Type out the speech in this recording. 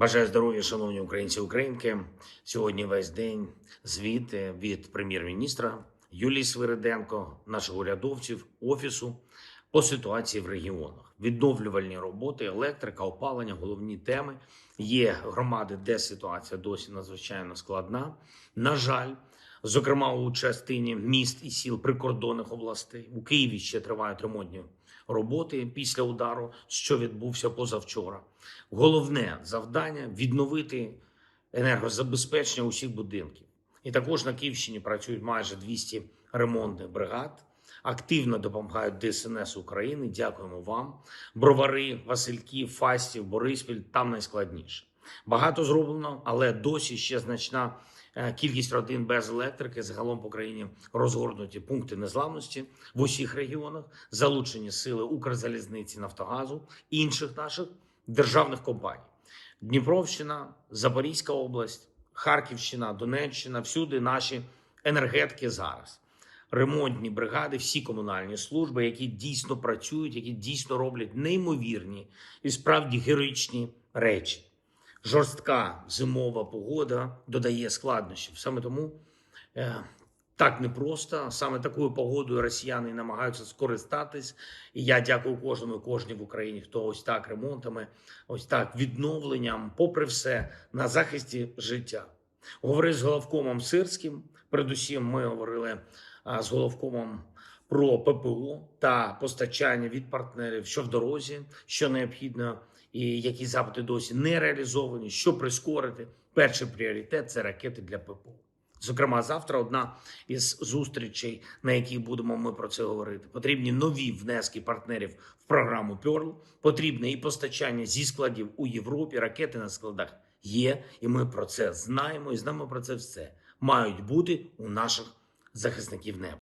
Бажаю здоров'я, шановні українці українки. Сьогодні весь день звіти від прем'єр-міністра Юлії Свириденко, наших урядовців, офісу по ситуації в регіонах. Відновлювальні роботи, електрика, опалення, головні теми. Є громади, де ситуація досі надзвичайно складна. На жаль, зокрема у частині міст і сіл прикордонних областей. У Києві ще тривають ремонтні роботи після удару, що відбувся позавчора. Головне завдання відновити енергозабезпечення усіх будинків. І також на Київщині працюють майже 200 ремонтних бригад. Активно допомагають ДСНС України. Дякуємо вам. Бровари, Васильків, Фастів, Бориспіль там найскладніше. Багато зроблено, але досі ще значна е, кількість родин без електрики. Загалом по країні розгорнуті пункти незламності в усіх регіонах, залучені сили Укрзалізниці, Нафтогазу, інших наших державних компаній. Дніпровщина, Запорізька область, Харківщина, Донеччина всюди наші енергетики зараз. Ремонтні бригади, всі комунальні служби, які дійсно працюють, які дійсно роблять неймовірні і справді героїчні речі. Жорстка зимова погода додає складнощів. Саме тому е, так непросто. Саме такою погодою росіяни намагаються скористатись. І я дякую кожному і кожній в Україні, хто ось так ремонтами, ось так відновленням, попри все, на захисті життя. Говорив з головкомом Сирським. Передусім, ми говорили з головкомом про ППО та постачання від партнерів, що в дорозі, що необхідно, і які запити досі не реалізовані, що прискорити. Перший пріоритет це ракети для ППО. Зокрема, завтра одна із зустрічей, на якій будемо ми про це говорити. Потрібні нові внески партнерів в програму Pearl. Потрібне і постачання зі складів у Європі. Ракети на складах є, і ми про це знаємо. І знаємо про це все мають бути у наших захисників неба.